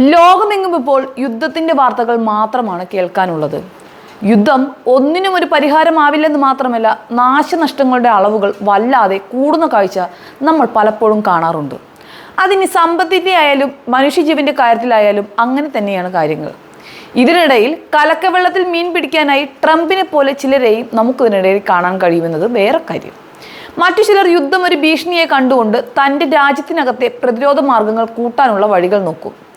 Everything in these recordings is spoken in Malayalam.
ലോകമെങ്ങും ഇപ്പോൾ യുദ്ധത്തിന്റെ വാർത്തകൾ മാത്രമാണ് കേൾക്കാനുള്ളത്. യുദ്ധം ഒന്നിനും ഒരു പരിഹാരമാവില്ലെന്ന് മാത്രമല്ല നാശനഷ്ടങ്ങളുടെ അളവുകൾ വല്ലാതെ കൂടുന്ന കാഴ്ച നമ്മൾ പലപ്പോഴും കാണാറുണ്ട്. അതിന് സമ്പത്തിന്റെ ആയാലും മനുഷ്യജീവന്റെ കാര്യത്തിലായാലും അങ്ങനെ തന്നെയാണ് കാര്യങ്ങൾ. ഇതിനിടയിൽ കലക്കവെള്ളത്തിൽ മീൻ പിടിക്കാനായി ട്രംപിനെ പോലെ ചിലരെയും നമുക്കിതിനിടയിൽ കാണാൻ കഴിയുമെന്നത് വേറെ കാര്യം. മറ്റു ചിലർ യുദ്ധം ഒരു ഭീഷണിയെ കണ്ടുകൊണ്ട് തന്റെ രാജ്യത്തിനകത്തെ പ്രതിരോധ മാർഗങ്ങൾ കൂട്ടാനുള്ള വഴികൾ നോക്കും.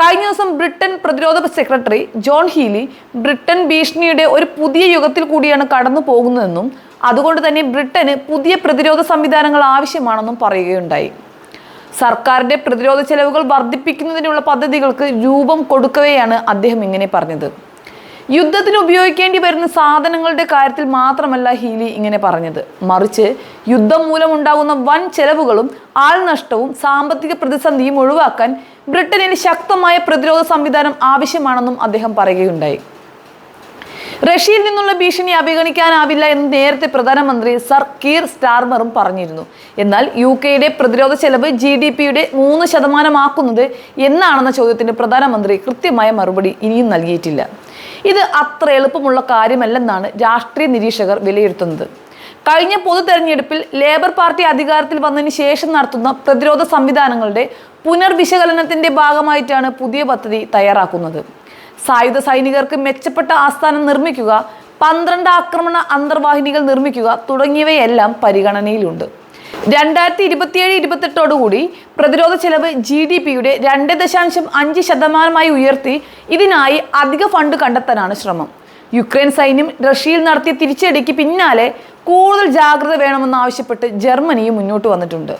കഴിഞ്ഞ ദിവസം ബ്രിട്ടൻ പ്രതിരോധ സെക്രട്ടറി ജോൺ ഹീലി ബ്രിട്ടൻ ഭീഷണിയുടെ ഒരു പുതിയ യുഗത്തിൽ കൂടിയാണ് കടന്നു പോകുന്നതെന്നും അതുകൊണ്ട് തന്നെ ബ്രിട്ടന് പുതിയ പ്രതിരോധ സംവിധാനങ്ങൾ ആവശ്യമാണെന്നും പറയുകയുണ്ടായി. സർക്കാരിന്റെ പ്രതിരോധ ചെലവുകൾ വർദ്ധിപ്പിക്കുന്നതിനുള്ള പദ്ധതികൾക്ക് രൂപം കൊടുക്കവെയാണ് അദ്ദേഹം ഇങ്ങനെ പറഞ്ഞത്. യുദ്ധത്തിന് ഉപയോഗിക്കേണ്ടി വരുന്ന സാധനങ്ങളുടെ കാര്യത്തിൽ മാത്രമല്ല ഹീലി ഇങ്ങനെ പറഞ്ഞത്. മറിച്ച് യുദ്ധം മൂലമുണ്ടാകുന്ന വൻ ചെലവുകളും ആൾനഷ്ടവും സാമ്പത്തിക പ്രതിസന്ധിയും ഒഴിവാക്കാൻ ബ്രിട്ടനിന് ശക്തമായ പ്രതിരോധ സംവിധാനം ആവശ്യമാണെന്നും അദ്ദേഹം പറയുകയുണ്ടായി. റഷ്യയിൽ നിന്നുള്ള ഭീഷണി അവഗണിക്കാനാവില്ല എന്ന് നേരത്തെ പ്രധാനമന്ത്രി സർ കീർ സ്റ്റാർമറും പറഞ്ഞിരുന്നു. എന്നാൽ യു കെയുടെ പ്രതിരോധ ചെലവ് ജി ഡി പിയുടെ മൂന്ന് ശതമാനമാക്കുന്നത് എന്നാണെന്ന ചോദ്യത്തിന് പ്രധാനമന്ത്രി കൃത്യമായ മറുപടി ഇനിയും നൽകിയിട്ടില്ല. ഇത് അത്ര എളുപ്പമുള്ള കാര്യമല്ലെന്നാണ് രാഷ്ട്രീയ നിരീക്ഷകർ വിലയിരുത്തുന്നത്. കഴിഞ്ഞ പൊതു തെരഞ്ഞെടുപ്പിൽ ലേബർ പാർട്ടി അധികാരത്തിൽ വന്നതിന് ശേഷം നടത്തുന്ന പ്രതിരോധ സംവിധാനങ്ങളുടെ പുനർവിശകലനത്തിന്റെ ഭാഗമായിട്ടാണ് പുതിയ പദ്ധതി തയ്യാറാക്കുന്നത്. സായുധ സൈനികർക്ക് മെച്ചപ്പെട്ട ആസ്ഥാനം നിർമ്മിക്കുക പന്ത്രണ്ട് ആക്രമണ അന്തർവാഹിനികൾ നിർമ്മിക്കുക തുടങ്ങിയവയെല്ലാം പരിഗണനയിലുണ്ട്. രണ്ടായിരത്തി ഇരുപത്തിയേഴ് ഇരുപത്തെട്ടോടുകൂടി പ്രതിരോധ ചെലവ് ജി ഡി പിയുടെ രണ്ട് ദശാംശം അഞ്ച് ശതമാനമായി ഉയർത്തി ഇതിനായി അധിക ഫണ്ട് കണ്ടെത്താനാണ് ശ്രമം. യുക്രൈൻ സൈന്യം റഷ്യയിൽ നടത്തിയ തിരിച്ചടിക്ക് പിന്നാലെ കൂടുതൽ ജാഗ്രത വേണമെന്നാവശ്യപ്പെട്ട് ജർമ്മനിയും മുന്നോട്ട് വന്നിട്ടുണ്ട്.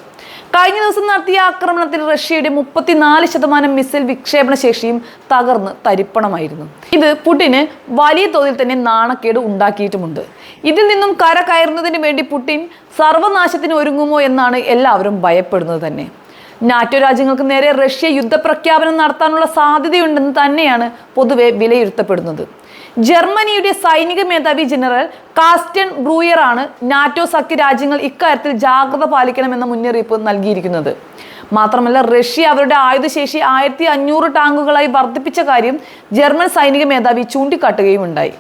കഴിഞ്ഞ ദിവസം നടത്തിയ ആക്രമണത്തിൽ റഷ്യയുടെ മുപ്പത്തിനാല് ശതമാനം മിസൈൽ വിക്ഷേപണ ശേഷിയും തകർന്ന് തരിപ്പണമായിരുന്നു. ഇത് പുടിന് വലിയ തോതിൽ തന്നെ നാണക്കേട് ഉണ്ടാക്കിയിട്ടുമുണ്ട്. ഇതിൽ നിന്നും കര കയറുന്നതിന് വേണ്ടി പുടിൻ സർവനാശത്തിന് ഒരുങ്ങുമോ എന്നാണ് എല്ലാവരും ഭയപ്പെടുന്നത് തന്നെ. നാറ്റോ രാജ്യങ്ങൾക്ക് നേരെ റഷ്യ യുദ്ധപ്രഖ്യാപനം നടത്താനുള്ള സാധ്യതയുണ്ടെന്ന് തന്നെയാണ് പൊതുവെ വിലയിരുത്തപ്പെടുന്നത്. ജർമ്മനിയുടെ സൈനിക മേധാവി ജനറൽ കാസ്റ്റൻ ബ്രൂയർ ആണ് നാറ്റോ സഖ്യ രാജ്യങ്ങൾ ഇക്കാര്യത്തിൽ ജാഗ്രത പാലിക്കണമെന്ന മുന്നറിയിപ്പ് നൽകിയിരിക്കുന്നത്. മാത്രമല്ല റഷ്യ അവരുടെ ആയുധശേഷി ആയിരത്തി അഞ്ഞൂറ് ടാങ്കുകളായി വർദ്ധിപ്പിച്ച കാര്യം ജർമ്മൻ സൈനിക മേധാവി ചൂണ്ടിക്കാട്ടുകയും ഉണ്ടായി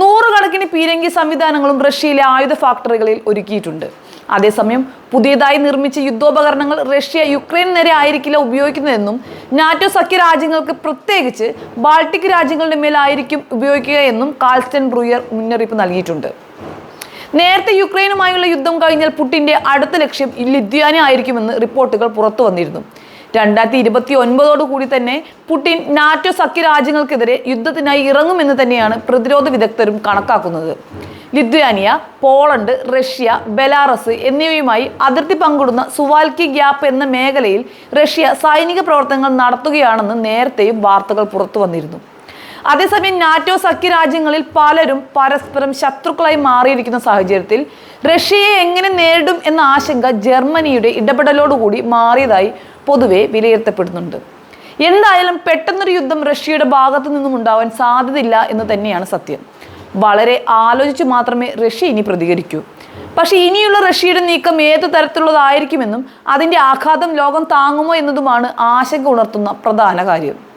നൂറുകണക്കിന് പീരങ്കി സംവിധാനങ്ങളും റഷ്യയിലെ ആയുധ ഫാക്ടറികളിൽ ഒരുക്കിയിട്ടുണ്ട്. അതേസമയം പുതിയതായി നിർമ്മിച്ച യുദ്ധോപകരണങ്ങൾ റഷ്യ യുക്രൈൻ നേരെ ആയിരിക്കില്ല ഉപയോഗിക്കുന്നതെന്നും നാറ്റോ സഖ്യ രാജ്യങ്ങൾക്ക് പ്രത്യേകിച്ച് ബാൾട്ടിക് രാജ്യങ്ങളുടെ മേലായിരിക്കും ഉപയോഗിക്കുക എന്നും കാൽസ്റ്റൻ ബ്രൂയർ മുന്നറിയിപ്പ് നൽകിയിട്ടുണ്ട്. നേരത്തെ യുക്രൈനുമായുള്ള യുദ്ധം കഴിഞ്ഞാൽ പുട്ടിന്റെ അടുത്ത ലക്ഷ്യം ലിത്വാനി ആയിരിക്കുമെന്ന് റിപ്പോർട്ടുകൾ പുറത്തു വന്നിരുന്നു. രണ്ടായിരത്തി ഇരുപത്തി ഒൻപതോടു കൂടി തന്നെ പുടിൻ നാറ്റോ സഖ്യ രാജ്യങ്ങൾക്കെതിരെ യുദ്ധത്തിനായി ഇറങ്ങുമെന്ന് തന്നെയാണ് പ്രതിരോധ വിദഗ്ധരും കണക്കാക്കുന്നത്. ലിത്വാനിയ പോളണ്ട് റഷ്യ ബെലാറസ് എന്നിവയുമായി അതിർത്തി പങ്കിടുന്ന സുവാൽക്കി ഗ്യാപ്പ് എന്ന മേഖലയിൽ റഷ്യ സൈനിക പ്രവർത്തനങ്ങൾ നടത്തുകയാണെന്ന് നേരത്തെയും വാർത്തകൾ പുറത്തു വന്നിരുന്നു. അതേസമയം നാറ്റോ സഖ്യ രാജ്യങ്ങളിൽ പലരും പരസ്പരം ശത്രുക്കളായി മാറിയിരിക്കുന്ന സാഹചര്യത്തിൽ റഷ്യയെ എങ്ങനെ നേരിടും എന്ന ആശങ്ക ജർമ്മനിയുടെ ഇടപെടലോടുകൂടി മാറിയതായി പൊതുവെ വിലയിരുത്തപ്പെടുന്നുണ്ട്. എന്തായാലും പെട്ടെന്നൊരു യുദ്ധം റഷ്യയുടെ ഭാഗത്തു നിന്നും ഉണ്ടാവാൻ സാധ്യതയില്ല എന്ന് തന്നെയാണ് സത്യം. വളരെ ആലോചിച്ച് മാത്രമേ റഷ്യ ഇനി പ്രതികരിക്കൂ. പക്ഷേ ഇനിയുള്ള റഷ്യയുടെ നീക്കം ഏത് തരത്തിലുള്ളതായിരിക്കുമെന്നും അതിന്റെ ആഘാതം ലോകം താങ്ങുമോ എന്നതുമാണ് ആശങ്ക ഉണർത്തുന്ന പ്രധാന കാര്യം.